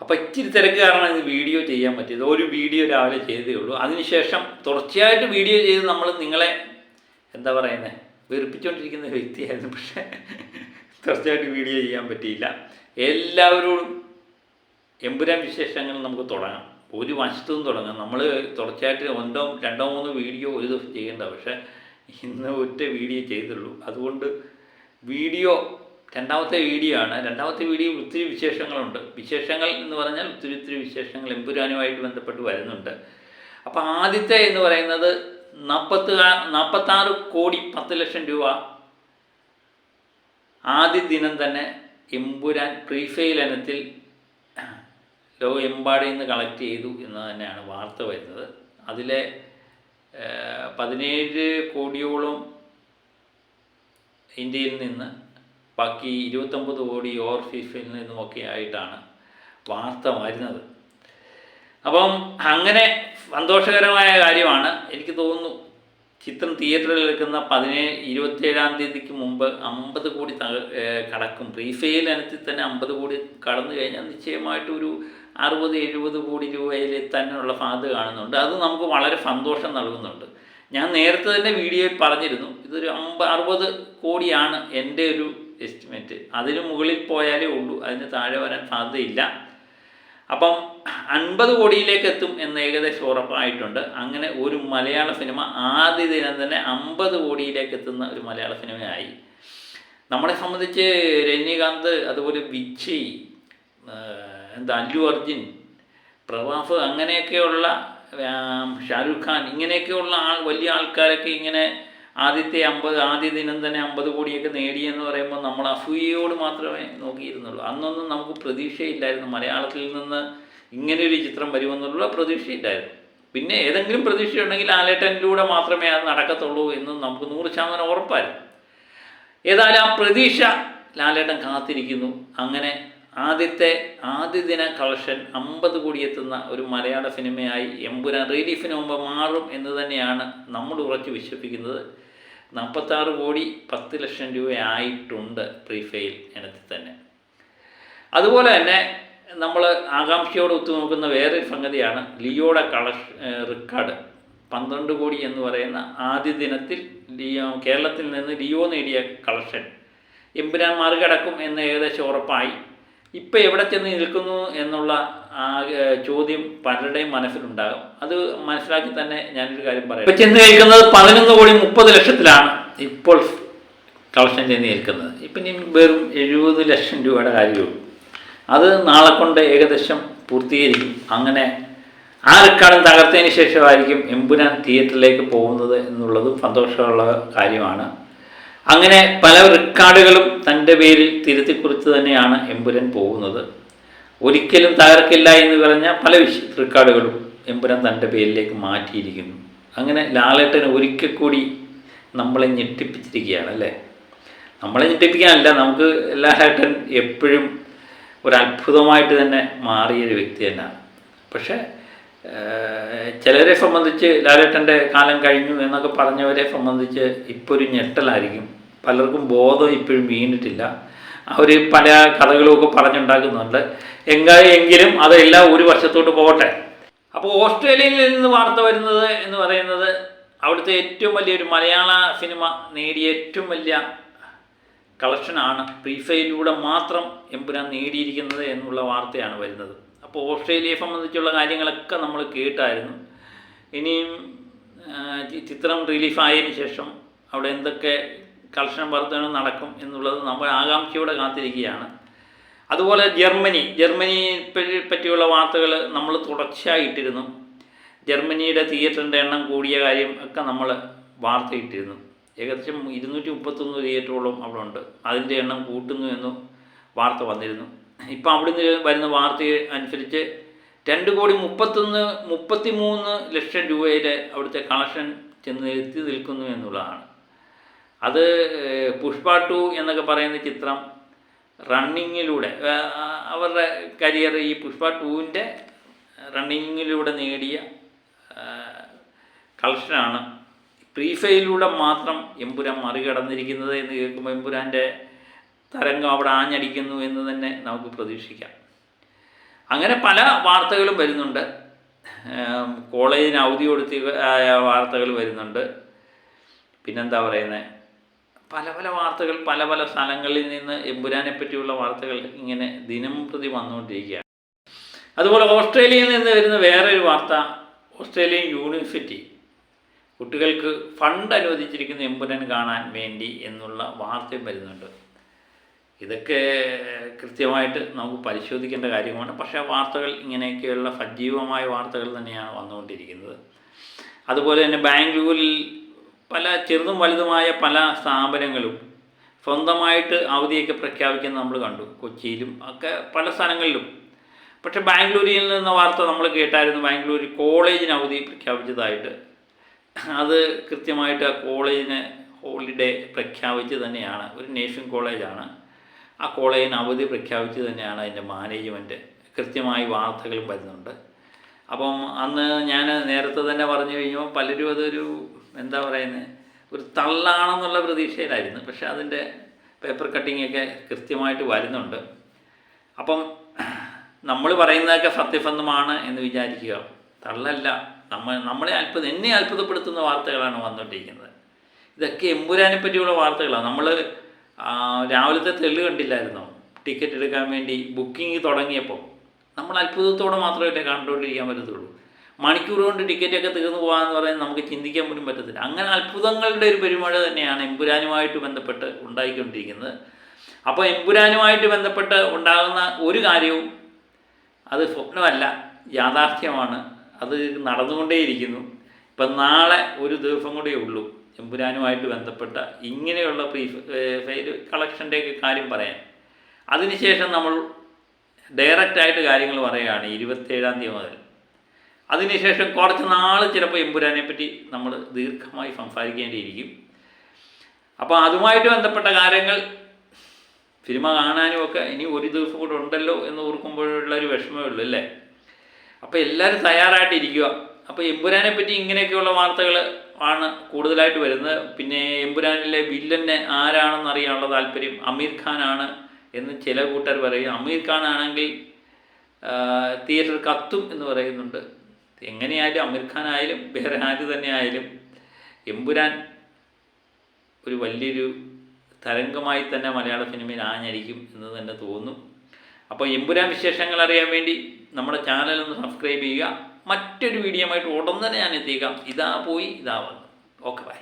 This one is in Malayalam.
അപ്പോൾ ഇച്ചിരി തിരക്ക് കാരണം ഇത് വീഡിയോ ചെയ്യാൻ പറ്റിയത്. ഒരു വീഡിയോ രാവിലെ ചെയ്തേ ഉള്ളൂ. അതിനുശേഷം തുടർച്ചയായിട്ട് വീഡിയോ ചെയ്ത് നമ്മൾ നിങ്ങളെ എന്താ പറയുന്നത് വെറുപ്പിച്ചുകൊണ്ടിരിക്കുന്ന വ്യക്തിയായിരുന്നു. പക്ഷേ തുടർച്ചയായിട്ട് വീഡിയോ ചെയ്യാൻ പറ്റിയില്ല. എല്ലാവരോടും എമ്പുരാൻ വിശേഷങ്ങൾ നമുക്ക് തുടങ്ങാം. ഒരു വശത്തു തുടങ്ങാം. നമ്മൾ തുടർച്ചയായിട്ട് ഒന്നോ രണ്ടോ മൂന്നോ വീഡിയോ ഒരു ദിവസം ചെയ്യേണ്ട. പക്ഷേ ഇന്ന് ഒറ്റ വീഡിയോ ചെയ്തുള്ളൂ. അതുകൊണ്ട് വീഡിയോ രണ്ടാമത്തെ വീഡിയോ ആണ്. രണ്ടാമത്തെ വീഡിയോ ഒത്തിരി വിശേഷങ്ങളുണ്ട്. വിശേഷങ്ങൾ എന്ന് പറഞ്ഞാൽ ഒത്തിരി ഒത്തിരി വിശേഷങ്ങൾ എമ്പുരാനുമായിട്ട് ബന്ധപ്പെട്ട് വരുന്നുണ്ട്. അപ്പോൾ ആദ്യത്തെ എന്ന് പറയുന്നത് നാൽപ്പത്തി നാൽപ്പത്താറ് കോടി പത്ത് ലക്ഷം രൂപ ആദ്യ ദിനം തന്നെ എമ്പുരാൻ പ്രീഫെയിൽ ഇനത്തിൽ ലോകമെമ്പാടിൽ നിന്ന് കളക്ട് ചെയ്തു എന്ന് തന്നെയാണ് വാർത്ത വരുന്നത്. അതിലെ പതിനേഴ് കോടിയോളം ഇന്ത്യയിൽ നിന്ന് ബാക്കി ഇരുപത്തൊമ്പത് കോടി ഓവർസീസിൽ നിന്നുമൊക്കെ ആയിട്ടാണ് വാർത്ത വരുന്നത്. അപ്പം അങ്ങനെ സന്തോഷകരമായ കാര്യമാണ്. എനിക്ക് തോന്നുന്നു ചിത്രം തിയേറ്ററിൽ എടുക്കുന്ന പതിനേഴ് ഇരുപത്തേഴാം തീയതിക്ക് മുമ്പ് അമ്പത് കോടി കടക്കും. പ്രീഫെയിൽ ഇനത്തിൽ തന്നെ അമ്പത് കോടി കടന്നു കഴിഞ്ഞാൽ നിശ്ചയമായിട്ട് ഒരു അറുപത് എഴുപത് കോടി രൂപയിൽ തന്നെയുള്ള സാധ്യത കാണുന്നുണ്ട്. അത് നമുക്ക് വളരെ സന്തോഷം നൽകുന്നുണ്ട്. ഞാൻ നേരത്തെ തന്നെ വീഡിയോയിൽ പറഞ്ഞിരുന്നു. ഇതൊരു അമ്പ അറുപത് കോടിയാണ് എന്റെ ഒരു എസ്റ്റിമേറ്റ് അതിന് മുകളിൽ പോയാലേ ഉള്ളൂ. അതിന് താഴെ വരാൻ സാധ്യതയില്ല. അപ്പം അൻപത് കോടിയിലേക്ക് എത്തും എന്ന് ഏകദേശം ഉറപ്പായിട്ടുണ്ട്. അങ്ങനെ ഒരു മലയാള സിനിമ ആദ്യ ദിനം തന്നെ അമ്പത് കോടിയിലേക്ക് എത്തുന്ന ഒരു മലയാള സിനിമയായി. നമ്മളെ സംബന്ധിച്ച് രജനീകാന്ത് അതുപോലെ വിജയ് എന്താ അല്ലു അർജുൻ പ്രവാഫ് അങ്ങനെയൊക്കെയുള്ള ഷാരൂഖ് ഖാൻ ഇങ്ങനെയൊക്കെയുള്ള ആൾ വലിയ ആൾക്കാരൊക്കെ ഇങ്ങനെ ആദ്യത്തെ അമ്പത് ആദ്യ ദിനം തന്നെ അമ്പത് കോടിയൊക്കെ നേടിയെന്ന് പറയുമ്പോൾ നമ്മൾ അസൂയയോട് മാത്രമേ നോക്കിയിരുന്നുള്ളൂ. അന്നൊന്നും നമുക്ക് പ്രതീക്ഷയില്ലായിരുന്നു. മലയാളത്തിൽ നിന്ന് ഇങ്ങനെ ഒരു ചിത്രം വരുമെന്നുള്ള പ്രതീക്ഷയില്ലായിരുന്നു. പിന്നെ ഏതെങ്കിലും പ്രതീക്ഷയുണ്ടെങ്കിൽ ആലേട്ടനിലൂടെ മാത്രമേ അത് നടക്കത്തുള്ളൂ എന്ന് നമുക്ക് നൂറ് ശതമാനം ഉറപ്പായിരുന്നു. ഏതായാലും ആ പ്രതീക്ഷ ലാലേട്ടൻ കാത്തിരിക്കുന്നു. അങ്ങനെ ആദ്യത്തെ ആദ്യ ദിന കളക്ഷൻ അമ്പത് കോടി എത്തുന്ന ഒരു മലയാള സിനിമയായി എമ്പുരാൻ റിലീഫിന് മുമ്പ് മാറും എന്ന് തന്നെയാണ് നമ്മൾ ഉറച്ചു വിശ്വസിക്കുന്നത്. നാൽപ്പത്താറ് കോടി പത്ത് ലക്ഷം രൂപയായിട്ടുണ്ട് പ്രീഫെയിൽ ഇനത്തിൽ തന്നെ. അതുപോലെ തന്നെ നമ്മൾ ആകാംക്ഷയോടെ ഒത്തുനോക്കുന്ന വേറൊരു സംഗതിയാണ് ലിയോടെ കളക്ഷൻ റെക്കോർഡ്. പന്ത്രണ്ട് കോടി എന്ന് പറയുന്ന ആദ്യ ദിനത്തിൽ ലിയോ കേരളത്തിൽ നിന്ന് ലിയോ നേടിയ കളക്ഷൻ. എമ്പുരാൻ മറികടക്കും എന്ന് ഏകദേശം ഉറപ്പായി. ഇപ്പം എവിടെ ചെന്ന് നിൽക്കുന്നു എന്നുള്ള ചോദ്യം പലരുടെയും മനസ്സിലുണ്ടാകും. അത് മനസ്സിലാക്കി തന്നെ ഞാനൊരു കാര്യം പറയാം. ഇപ്പം ചെന്ന് നിൽക്കുന്നത് പതിനൊന്ന് കോടി മുപ്പത് ലക്ഷത്തിലാണ് ഇപ്പോൾ കളക്ഷൻ ചെന്ന് നിൽക്കുന്നത്. ഇപ്പം ഇനി വെറും എഴുപത് ലക്ഷം രൂപയുടെ കാര്യമുള്ളൂ അത് നാളെ കൊണ്ട് ഏകദേശം പൂർത്തീകരിക്കും. അങ്ങനെ ആ റെക്കോർഡും തകർത്തതിന് ശേഷമായിരിക്കും എമ്പുരാൻ തിയേറ്ററിലേക്ക് പോകുന്നത് എന്നുള്ളതും സന്തോഷമുള്ള കാര്യമാണ്. അങ്ങനെ പല റെക്കോർഡുകളും തന്റെ പേരിൽ തിരുത്തിക്കുറിച്ച് തന്നെയാണ് എമ്പുരൻ പോകുന്നത്. ഒരിക്കലും തകർക്കില്ല എന്ന് പറഞ്ഞ പല വിഷ റെക്കോർഡുകളും എമ്പുരൻ തന്റെ പേരിലേക്ക് മാറ്റിയിരിക്കുന്നു. അങ്ങനെ ലാലേട്ടൻ ഒരിക്കൽ കൂടി നമ്മളെ ഞെട്ടിപ്പിച്ചിരിക്കുകയാണ് അല്ലേ? നമ്മളെ ഞെട്ടിപ്പിക്കാനല്ല നമുക്ക് ലാലേട്ടൻ എപ്പോഴും ഒരു അത്ഭുതമായിട്ട് തന്നെ മാറിയൊരു വ്യക്തി തന്നെയാണ്. പക്ഷേ ചിലരെ സംബന്ധിച്ച് ലാലേട്ടന്റെ കാലം കഴിഞ്ഞു എന്നൊക്കെ പറഞ്ഞവരെ സംബന്ധിച്ച് ഇപ്പോൾ ഒരു ഞെട്ടലായിരിക്കും. പലർക്കും ബോധം ഇപ്പോഴും വീണിട്ടില്ല. അവർ പല കഥകളുമൊക്കെ പറഞ്ഞുണ്ടാക്കുന്നുണ്ട്. എങ്കിലും അതെല്ലാം ഒരു വർഷത്തോട്ട് പോകട്ടെ. അപ്പോൾ ഓസ്ട്രേലിയയിൽ നിന്ന് വാർത്ത വരുന്നത് എന്ന് പറയുന്നത് അവിടുത്തെ ഏറ്റവും വലിയൊരു മലയാള സിനിമ നേടിയ ഏറ്റവും വലിയ കളക്ഷനാണ് പ്രീഫയിലൂടെ മാത്രം എമ്പുരാൻ നേടിയിരിക്കുന്നത് എന്നുള്ള വാർത്തയാണ് വരുന്നത്. അപ്പോൾ ഓസ്ട്രേലിയയെ സംബന്ധിച്ചുള്ള കാര്യങ്ങളൊക്കെ നമ്മൾ കേട്ടായിരുന്നു. ഇനിയും ചിത്രം റിലീഫായതിനു ശേഷം അവിടെ എന്തൊക്കെ കളക്ഷൻ വർധന നടക്കും എന്നുള്ളത് നമ്മൾ ആകാംക്ഷയോടെ കാത്തിരിക്കുകയാണ്. അതുപോലെ ജർമ്മനി ജർമ്മനിയെ പറ്റിയുള്ള വാർത്തകൾ നമ്മൾ തുടർച്ചയായിട്ടിരുന്നു ജർമ്മനിയുടെ തിയേറ്ററിന്റെ എണ്ണം കൂടിയ കാര്യം ഒക്കെ നമ്മൾ വാർത്തയിട്ടിരുന്നു. ഏകദേശം ഇരുന്നൂറ്റി മുപ്പത്തൊന്ന് തിയേറ്ററോളം അവിടെ ഉണ്ട് അതിന്റെ എണ്ണം കൂട്ടുന്നു എന്നും വാർത്ത വന്നിരുന്നു. ഇപ്പം അവിടുന്ന് വരുന്ന വാർത്ത അനുസരിച്ച് രണ്ട് കോടി മുപ്പത്തൊന്ന് മുപ്പത്തി മൂന്ന് ലക്ഷം രൂപയുടെ അവിടുത്തെ കളക്ഷൻ ചെന്ന് എത്തി നിൽക്കുന്നു എന്നുള്ളതാണ്. അത് പുഷ്പ ടു എന്നൊക്കെ പറയുന്ന ചിത്രം റണ്ണിങ്ങിലൂടെ അവരുടെ കരിയർ ഈ പുഷ്പ ടുവിന്റെ റണ്ണിങ്ങിലൂടെ നേടിയ കളക്ഷനാണ് പ്രീഫയിലൂടെ മാത്രം എമ്പുരാൻ മറികടന്നിരിക്കുന്നത് എന്ന് കേൾക്കുമ്പോൾ എമ്പുരാന്റെ തരംഗം അവിടെ ആഞ്ഞടിക്കുന്നു എന്ന് തന്നെ നമുക്ക് പ്രതീക്ഷിക്കാം. അങ്ങനെ പല വാർത്തകളും വരുന്നുണ്ട്. കോളേജിന് അവധി കൊടുത്തി വാർത്തകൾ വരുന്നുണ്ട്. പിന്നെന്താ പറയുന്നത് പല പല വാർത്തകൾ പല പല സ്ഥലങ്ങളിൽ നിന്ന് എമ്പുരാനെ പറ്റിയുള്ള വാർത്തകൾ ഇങ്ങനെ ദിനം പ്രതി വന്നുകൊണ്ടിരിക്കുകയാണ്. അതുപോലെ ഓസ്ട്രേലിയയിൽ നിന്ന് വരുന്ന വേറൊരു വാർത്ത ഓസ്ട്രേലിയൻ യൂണിവേഴ്സിറ്റി. കുട്ടികൾക്ക് ഫണ്ട് അനുവദിച്ചിരിക്കുന്ന എമ്പുരാൻ കാണാൻ വേണ്ടി എന്നുള്ള വാർത്തയും വരുന്നുണ്ട്. ഇതൊക്കെ കൃത്യമായിട്ട് നമുക്ക് പരിശോധിക്കേണ്ട കാര്യമാണ്. പക്ഷേ വാർത്തകൾ ഇങ്ങനെയൊക്കെയുള്ള സജീവമായ വാർത്തകൾ തന്നെയാണ് വന്നുകൊണ്ടിരിക്കുന്നത്. അതുപോലെ തന്നെ ബാംഗ്ലൂരിൽ പല ചെറുതും വലുതുമായ പല സ്ഥാപനങ്ങളും സ്വന്തമായിട്ട് അവധിയൊക്കെ പ്രഖ്യാപിക്കുന്നത് നമ്മൾ കണ്ടു. കൊച്ചിയിലും ഒക്കെ പല സ്ഥലങ്ങളിലും. പക്ഷേ ബാംഗ്ലൂരിൽ നിന്ന വാർത്ത നമ്മൾ കേട്ടായിരുന്നു. ബാംഗ്ലൂരിൽ കോളേജിന് അവധി പ്രഖ്യാപിച്ചതായിട്ട്. അത് കൃത്യമായിട്ട് ആ കോളേജിന് ഹോളിഡേ പ്രഖ്യാപിച്ച് തന്നെയാണ്. ഒരു നേഴ്സിംഗ് കോളേജാണ്. ആ കോളേജിന് അവധി പ്രഖ്യാപിച്ച് തന്നെയാണ് അതിന്റെ മാനേജ്മെന്റ് കൃത്യമായി വാർത്തകളും വരുന്നുണ്ട്. അപ്പം അന്ന് ഞാൻ നേരത്തെ തന്നെ പറഞ്ഞു കഴിഞ്ഞപ്പോൾ പലരും അതൊരു എന്താ പറയുന്നത് ഒരു തള്ളാണെന്നുള്ള പ്രതീക്ഷയിലായിരുന്നു. പക്ഷെ അതിന്റെ പേപ്പർ കട്ടിങ്ങൊക്കെ കൃത്യമായിട്ട് വരുന്നുണ്ട്. അപ്പം നമ്മൾ പറയുന്നതൊക്കെ സത്യസന്ധമാണ് എന്ന് വിചാരിക്കുക. തള്ളല്ല. നമ്മൾ നമ്മളെ അത്ഭുതം എന്നെ അത്ഭുതപ്പെടുത്തുന്ന വാർത്തകളാണ് വന്നുകൊണ്ടിരിക്കുന്നത്. ഇതൊക്കെ എമ്പുരാനെ പറ്റിയുള്ള വാർത്തകളാണ്. നമ്മൾ രാവിലത്തെ തെള്ളു കണ്ടില്ലായിരുന്നോ? ടിക്കറ്റ് എടുക്കാൻ വേണ്ടി ബുക്കിംഗ് തുടങ്ങിയപ്പോൾ. നമ്മൾ അത്ഭുതത്തോടെ മാത്രമേ കണ്ടുകൊണ്ടിരിക്കാൻ പറ്റത്തുള്ളൂ. മണിക്കൂർ കൊണ്ട് ടിക്കറ്റൊക്കെ തീർന്നു പോകാമെന്ന് പറയുന്നത് നമുക്ക് ചിന്തിക്കാൻ പോലും പറ്റത്തില്ല. അങ്ങനെ അത്ഭുതങ്ങളുടെ ഒരു പെരുമഴ തന്നെയാണ് എമ്പുരാനുമായിട്ട് ബന്ധപ്പെട്ട് ഉണ്ടായിക്കൊണ്ടിരിക്കുന്നത്. അപ്പോൾ എമ്പുരാനുമായിട്ട് ബന്ധപ്പെട്ട് ഉണ്ടാകുന്ന ഒരു കാര്യവും അത് സ്വപ്നമല്ല യാഥാർത്ഥ്യമാണ്. അത് നടന്നുകൊണ്ടേയിരിക്കുന്നു. ഇപ്പം നാളെ ഒരു ദിവസം കൂടെ ഉള്ളൂ എമ്പുരാനുമായിട്ട് ബന്ധപ്പെട്ട ഇങ്ങനെയുള്ള പ്രീ ഫെയിൽ കളക്ഷന്റെയൊക്കെ കാര്യം പറയാൻ. അതിനുശേഷം നമ്മൾ ഡയറക്റ്റായിട്ട് കാര്യങ്ങൾ പറയുകയാണ് ഇരുപത്തേഴാം തീയതി മുതൽ. അതിനുശേഷം കുറച്ച് നാൾ ചിലപ്പോൾ എമ്പുരാനെ പറ്റി നമ്മൾ ദീർഘമായി സംസാരിക്കേണ്ടിയിരിക്കും. അപ്പോൾ അതുമായിട്ട് ബന്ധപ്പെട്ട കാര്യങ്ങൾ സിനിമ കാണാനും ഒക്കെ ഇനി ഒരു ദിവസം കൂടെ ഉണ്ടല്ലോ എന്ന് ഓർക്കുമ്പോഴുള്ള ഒരു വിഷമമേ ഉള്ളൂ അല്ലേ? അപ്പോൾ എല്ലാവരും തയ്യാറായിട്ടിരിക്കുക. അപ്പോൾ എമ്പുരാനെ പറ്റി ഇങ്ങനെയൊക്കെയുള്ള വാർത്തകൾ ആണ് കൂടുതലായിട്ട് വരുന്നത്. പിന്നെ എമ്പുരാനിലെ വില്ലനെ ആരാണെന്ന് അറിയാനുള്ള താല്പര്യം അമീർ ഖാനാണ് എന്ന് ചില കൂട്ടർ പറയും. അമീർ ഖാൻ ആണെങ്കിൽ തിയേറ്റർ കത്തും എന്ന് പറയുന്നുണ്ട്. എങ്ങനെയായാലും അമീർ ഖാൻ ആയാലും വേറെ ആര് തന്നെ ആയാലും എമ്പുരാൻ ഒരു വലിയൊരു തരംഗമായി തന്നെ മലയാള സിനിമയിൽ ആഞ്ഞടിക്കും എന്ന് തന്നെ തോന്നും. അപ്പോൾ എമ്പുരാൻ വിശേഷങ്ങൾ അറിയാൻ വേണ്ടി നമ്മുടെ ചാനൽ ഒന്ന് സബ്സ്ക്രൈബ് ചെയ്യുക. മറ്റൊരു വീഡിയോ ആയിട്ട് ഉടൻ തന്നെ ഞാൻ എത്തിക്കാം ഇതാ പോയി ഇതാ വന്നു. Okay bye